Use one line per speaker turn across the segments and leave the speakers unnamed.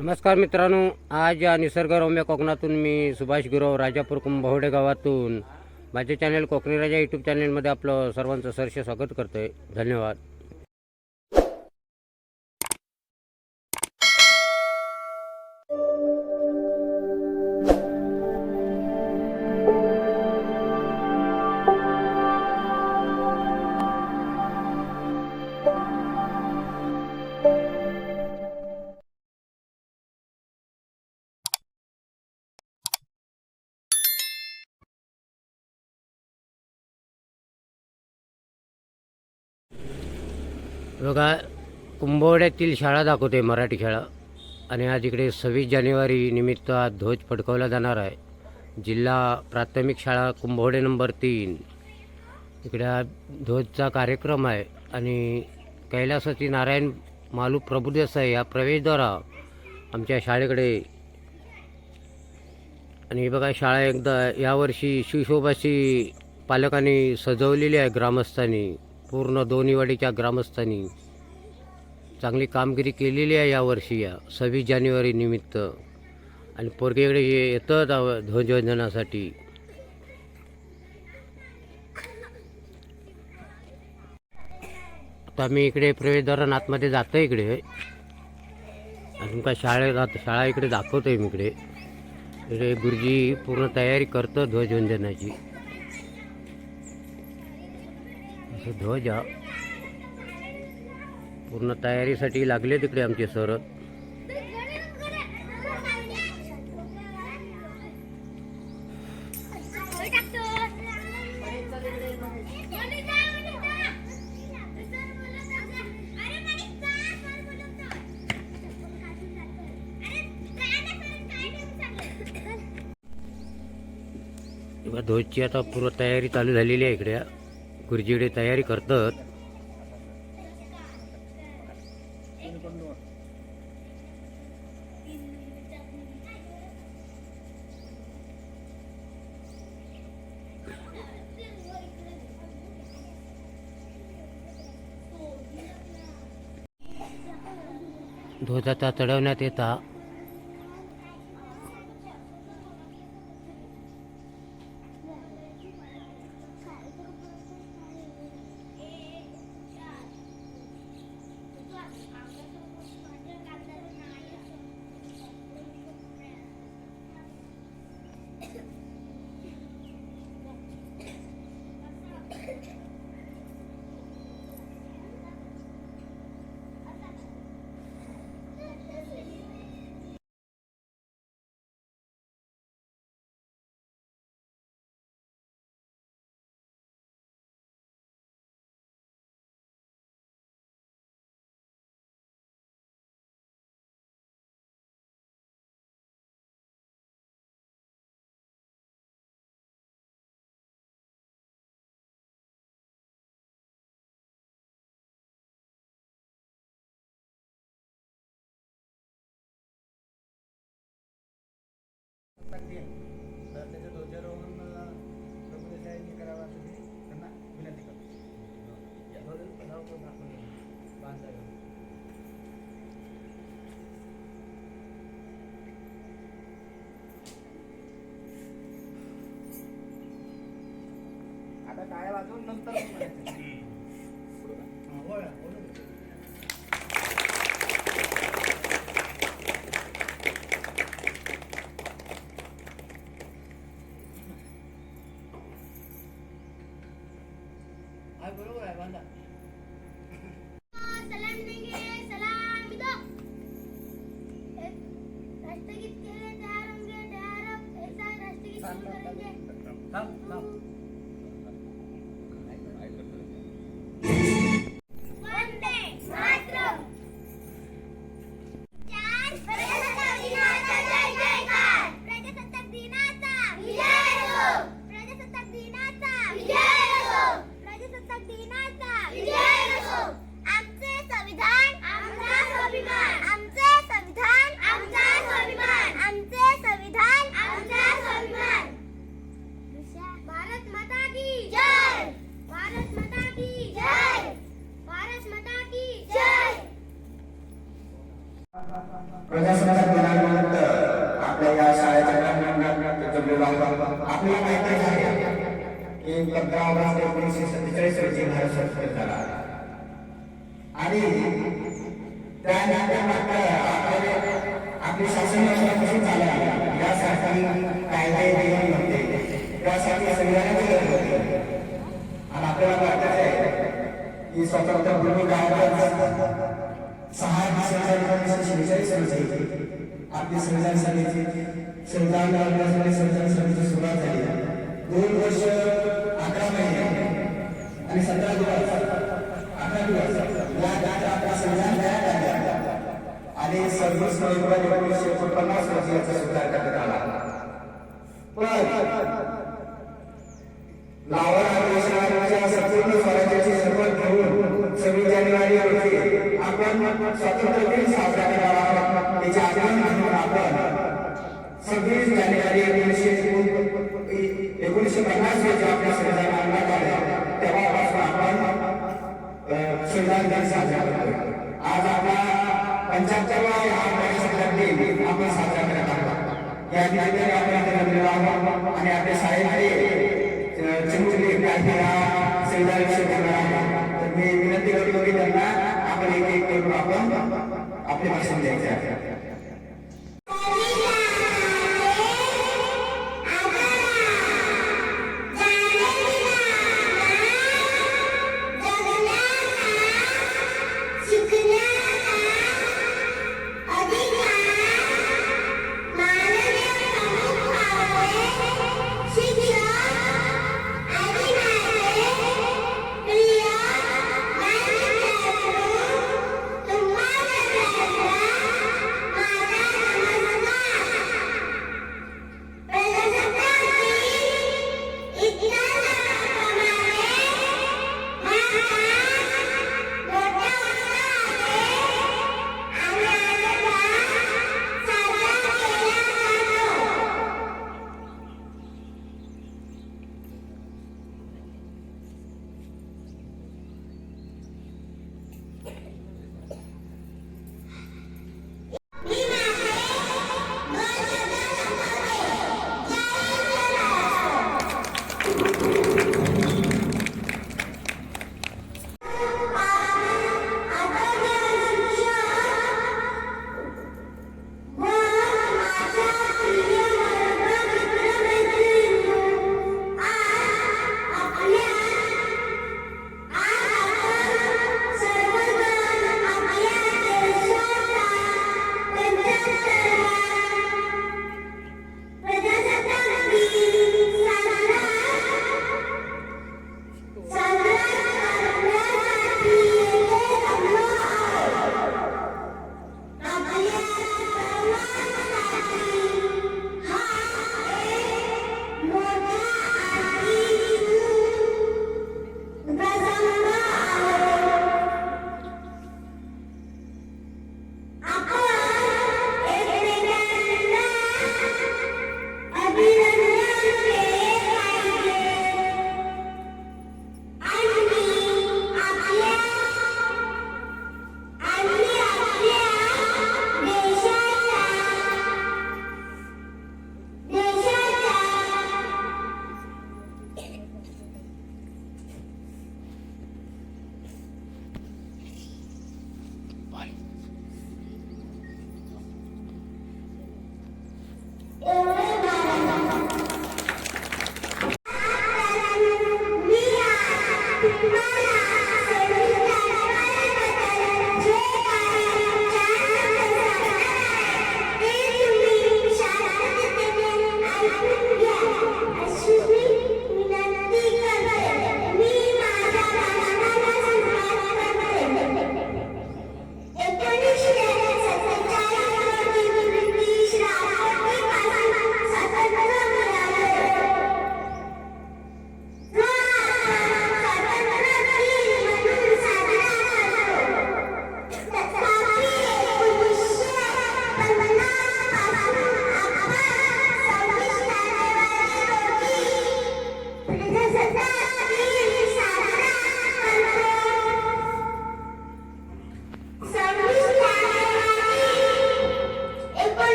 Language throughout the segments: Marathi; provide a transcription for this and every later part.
नमस्कार मित्रांनो आज या निसर्गरम्य कोकणातून मी सुभाष गुरव राजापूर कुंभवडे गावातून. माझे चॅनल कोकणी राजा यूट्यूब चॅनलमध्ये आपलं सर्वांचं सरसे स्वागत करतोय. धन्यवाद. बघा कुंभवड्यातील शाळा दाखवते मराठी शाळा. आणि आज इकडे सव्वीस जानेवारी निमित्त आज ध्वज फडकवला जाणार आहे. जिल्हा प्राथमिक शाळा कुंभवडे नंबर तीन. इकडे ध्वजचा कार्यक्रम आहे. आणि कैलासाची नारायण मालू प्रभुदेसाई या प्रवेशद्वारा आमच्या शाळेकडे आणि बघा शाळा एकदा यावर्षी शिशोभाशी पालकांनी सजवलेली आहे ग्रामस्थांनी. पूर्ण दोन्हीवाडीच्या ग्रामस्थांनी चांगली कामगिरी केलेली आहे यावर्षी या सव्वीस जानेवारी निमित्त. आणि पोरगेकडे येतं येतात ध्वजवंदनासाठी. आता मी इकडे प्रवेशद्वारात आतमध्ये जातो इकडे. अजून काय शाळेत शाळा इकडे दाखवतो आहे मी इकडे. इकडे गुरुजी पूर्ण तयारी करतं ध्वजवंदनाची. असं ध्वज हा. पूर्ण तयारीसाठी लागले तिकडे आमचे सर. ध्वजची आता पूर्ण तयारी चालू झालेली आहे इकडे. गुरुजीकडे तयारी करतात. ध्वजाचा चढवण्यात येता.
आता टाळ्या वाजवून नंतर
ऑगस्ट एकोणीसशे सत्तेचाळीस रोजी भारत स्वतंत्र झाला आणि त्यानंतर मात्र आपले आपली शासन व्यवस्था कशी चालवा यासाठी कायदे नियम होते त्यासाठी संविधानाची गरज होती आणि आपल्याला वाटत आहे की स्वातंत्र्यपूर्वी काळात सहा डिसेंबर एकोणीसशे शेहेचाळीस रोजी आपली संविधान सभेची संविधान संविधान सभेची सुरुवात झाली. दोन वर्ष महिने आणि सतरा दिवस अकरा दिवस या काळात आपला संविधान तयार झाला आणि सव्वीस नोव्हेंबर एकोणीसशे एकोणपन्नास रोजी याचा सुधार करण्यात आला पण लावण अधिवेशनाच्या संपूर्ण स्वराज्याची शपथ घेऊन सव्वीस जानेवारी रोजी आपण स्वातंत्र्य साजरा करावा याचे आचरण म्हणून आपण सव्वीस जानेवारी एकोणीसशे एकोण- एकोणीसशे पन्नास रोजी संविधान अंमलात तेव्हापासून आपण संविधान दिन साजरा करतो आज आपला पंच्याहत्तरवा हा दिन आपण साजरा करत आहोत या आपण आहोत आणि काही हा आहे तर मी विनंती करतो की त्यांना आपण एक एक करून आपण आपले भाषण द्यायचे आहे.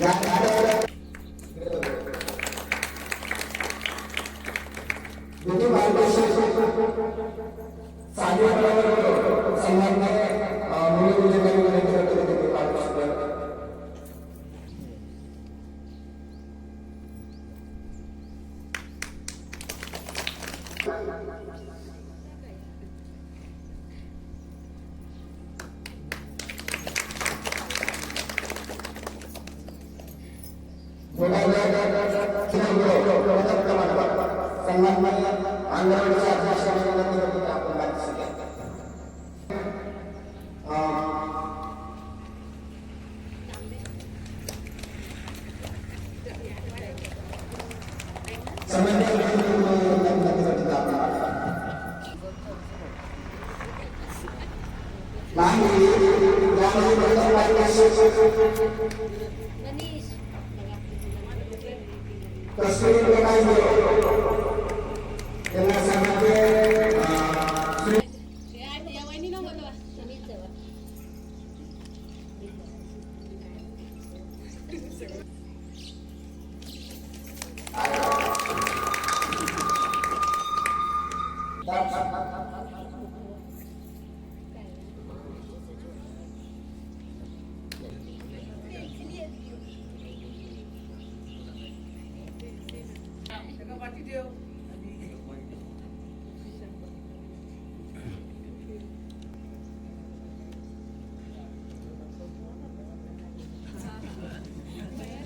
या
सन्माननीय आंदोलन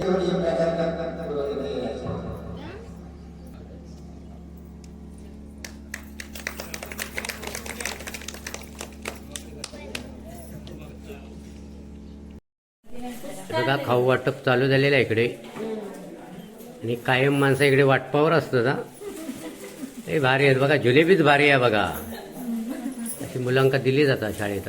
एवढी
बघा खाऊ वाटप चालू झालेलं आहे इकडे. आणि कायम माणसं इकडे वाटपावर असतात ना ते भारी आहेत. बघा जुलेबीच भारी आहे बघा. अशी मुलांका दिली जातात शाळेत